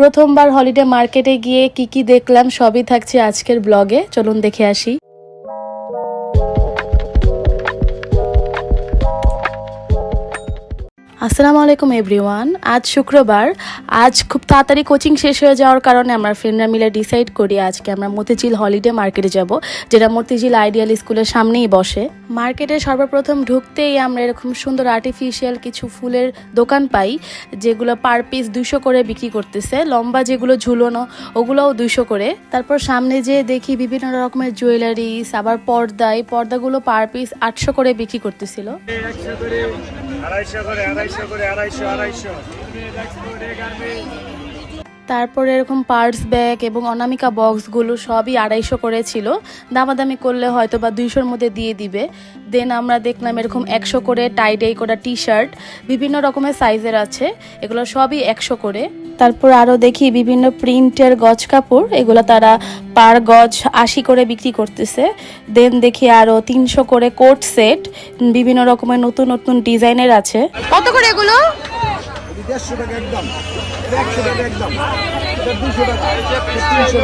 প্রথমবার হলিডে মার্কেটে গিয়ে কি কি দেখলাম সবই থাকছে আজকের ব্লগে। চলুন দেখে আসি। আসসালামু আলাইকুম এভরিওয়ান আজ শুক্রবার। আজ খুব তাড়াতাড়ি কোচিং শেষ হয়ে যাওয়ার কারণে আমরা ফ্রেন্ডরা মিলে ডিসাইড করি আজকে আমরা মতিঝিল হলিডে মার্কেটে যাব, যেটা মতিঝিল আইডিয়াল স্কুলের সামনেই বসে। মার্কেটে সর্বপ্রথম ঢুকতেই আমরা এরকম সুন্দর আর্টিফিশিয়াল কিছু ফুলের দোকান পাই, যেগুলো পার পিস দুশো করে বিক্রি করতেছে। লম্বা যেগুলো ঝুলোনো, ওগুলোও দুশো করে। তারপর সামনে যে দেখি বিভিন্ন রকমের জুয়েলারিস আবার পর্দা। এই পর্দাগুলো পার পিস আটশো করে বিক্রি করতেছিল। করে আড়াইশো করে আড়াইশো করে আড়াইশো আড়াইশো। তারপরে এরকম পার্স ব্যাগ এবং অনামিকা বক্সগুলো সবই আড়াইশো করে ছিল। দামাদামি করলে হয়তো বা দুইশোর মধ্যে দিয়ে দিবে। দেন আমরা দেখলাম এরকম একশো করে টাইডাই করা টি শার্ট বিভিন্ন রকমের সাইজের আছে। এগুলো সবই একশো করে। তারপর আরও দেখি বিভিন্ন প্রিন্টের গজ কাপড়, এগুলো তারা পার গজ আশি করে বিক্রি করতেছে। দেন দেখি আরও তিনশো করে কোট সেট বিভিন্ন রকমের নতুন নতুন ডিজাইনের আছে। কত করে এগুলো? দেড়শো টাকা একদম। একশো টাকা একদম। দুশো টাকা। তিনশো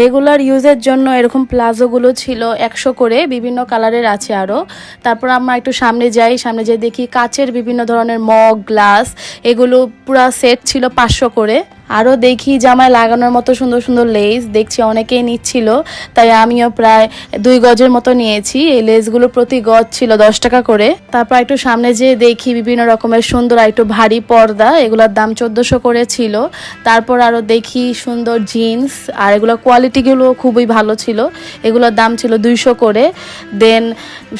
রেগুলার ইউজের জন্য এরকম প্লাজোগুলো ছিল একশো করে, বিভিন্ন কালারের আছে আরও তারপর আমরা একটু সামনে যাই, সামনে যেয়ে দেখি কাচের বিভিন্ন ধরনের মগ, গ্লাস, এগুলো পুরা সেট ছিল পাঁচশো করে। আরও দেখি জামায় লাগানোর মতো সুন্দর সুন্দর লেস দেখছি অনেকেই নিচ্ছিল, তাই আমিও প্রায় দুই গজের মতো নিয়েছি। এই লেসগুলো প্রতি গজ ছিল দশ টাকা করে। তারপর একটু সামনে যেয়ে দেখি বিভিন্ন রকমের সুন্দর একটু ভারী পর্দা, এগুলোর দাম চোদ্দোশো করে ছিল। তারপর আরও দেখি সুন্দর জিন্স আর এগুলোর কোয়ালিটিগুলো খুবই ভালো ছিল। এগুলোর দাম ছিল দুইশো করে। দেন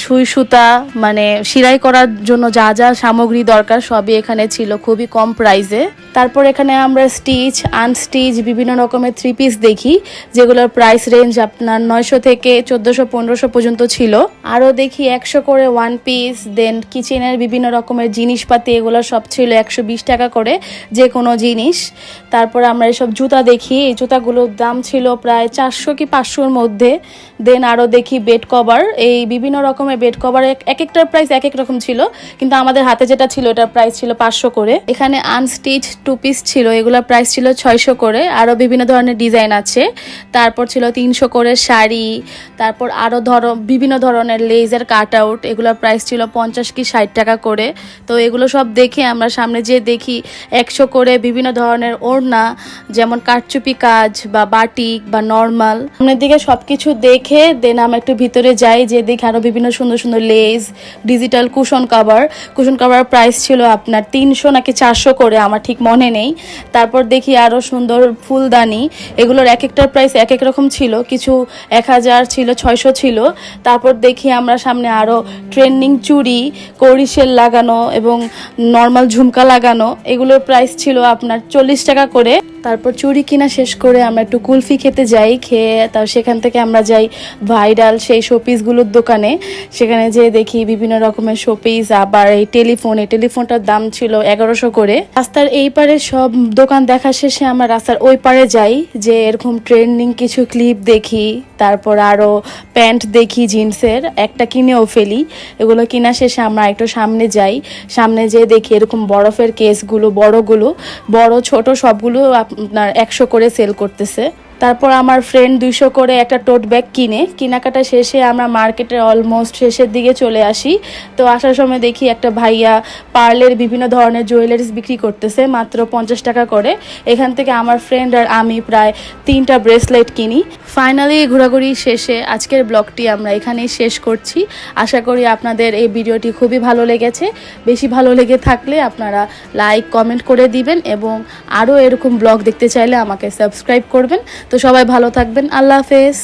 সুই সুতা মানে সিলাই করার জন্য যা যা সামগ্রী দরকার সবই এখানে ছিল খুবই কম প্রাইসে তারপর এখানে আমরা স্টিচ আনস্টিচ বিভিন্ন রকমের থ্রি পিস দেখি, যেগুলোর প্রাইস রেঞ্জ আপনার নয়শো থেকে চোদ্দোশো, পনেরোশো পর্যন্ত ছিল। আরও দেখি একশো করে ওয়ান পিস দেন কিচেনের বিভিন্ন রকমের জিনিসপাতি, এগুলো সব ছিল একশো বিশ টাকা করে যে কোনো জিনিস। তারপর আমরা এসব জুতা দেখি, এই জুতাগুলোর দাম ছিল প্রায় চারশো কি পাঁচশোর মধ্যে। দেন আরও দেখি বেড কভার এই বিভিন্ন রকমের বেড কভার এক একটার প্রাইস এক এক রকম ছিল, কিন্তু আমাদের হাতে যেটা ছিল, এটার প্রাইস ছিল পাঁচশো করে। এখানে আনস্টিচ টু পিস ছিল, এগুলোর প্রাইস ছিল ছয়শো করে। আরও বিভিন্ন ধরনের ডিজাইন আছে। তারপর ছিল তিনশো করে শাড়ি, তারপর আরও ধরো, বিভিন্ন ধরনের লেজার কাট আউট এগুলোর প্রাইস ছিল পঞ্চাশ কি ষাট টাকা করে। তো এগুলো সব দেখে আমরা সামনে যেয়ে দেখি, একশো করে বিভিন্ন ধরনের ওড়না, যেমন কারচুপি কাজ বা বাটিক বা নর্মাল সামনের দিকে সব কিছু দেখে দেন আমরা একটু ভিতরে যাই যে দেখি আরও বিভিন্ন সুন্দর সুন্দর lace digital cushion cover cushion cover price ছিল আপনার তিনশো নাকি চারশো করে, আমার ঠিক মনে নেই। তারপর দেখি আরও সুন্দর ফুলদানি। এগুলোর এক একটার প্রাইস এক এক রকম ছিল। কিছু এক হাজার ছিল, ছয়শো ছিল। তারপর দেখি আমরা সামনে আরও ট্রেন্ডিং চুড়ি, কৌরিশেল লাগানো এবং নর্মাল ঝুমকা লাগানো। এগুলোর প্রাইস ছিল আপনার চল্লিশ টাকা করে। তারপর চুরি কিনা শেষ করে আমরা একটু কুলফি খেতে যাই, খেয়ে তার সেখান থেকে আমরা যাই ভাইরাল সেই শোপিসগুলোর দোকানে। সেখানে যেয়ে দেখি বিভিন্ন রকমের শোপিস আবার এই টেলিফোন এই টেলিফোনটার দাম ছিল এগারোশো করে। রাস্তার এই পারে সব দোকান দেখা শেষে আমরা রাস্তার ওই পারে যাই, যে এরকম ট্রেন্ডিং কিছু ক্লিপ দেখি, তারপর আরও প্যান্ট দেখি জিন্সের, একটা কিনেও ফেলি। এগুলো কিনা শেষে আমরা একটু সামনে যাই, সামনে যেয়ে দেখি এরকম বরফের কেসগুলো বড়গুলো, বড়, ছোট সবগুলো আপনার একশো করে সেল করতেছে। তারপর আমার ফ্রেন্ড দুইশো করে একটা টোট ব্যাগ কিনে। কেনাকাটা শেষে আমরা মার্কেটের অলমোস্ট শেষের দিকে চলে আসি। তো আসার সময় দেখি একটা ভাইয়া পার্লের বিভিন্ন ধরনের জুয়েলারিস বিক্রি করতেছে, মাত্র পঞ্চাশ টাকা করে। এখান থেকে আমার ফ্রেন্ড আর আমি প্রায় তিনটা ব্রেসলেট কিনি। ফাইনালি ঘোরাঘুরি শেষে আজকের ব্লগটি আমরা এখানেই শেষ করছি। আশা করি আপনাদের এই ভিডিওটি খুবই ভালো লেগেছে। বেশি ভালো লেগে থাকলে আপনারা লাইক, কমেন্ট করে দিবেন এবং আরও এরকম ব্লগ দেখতে চাইলে আমাকে সাবস্ক্রাইব করবেন। তো সবাই ভালো থাকবেন। আল্লাহ হাফেজ।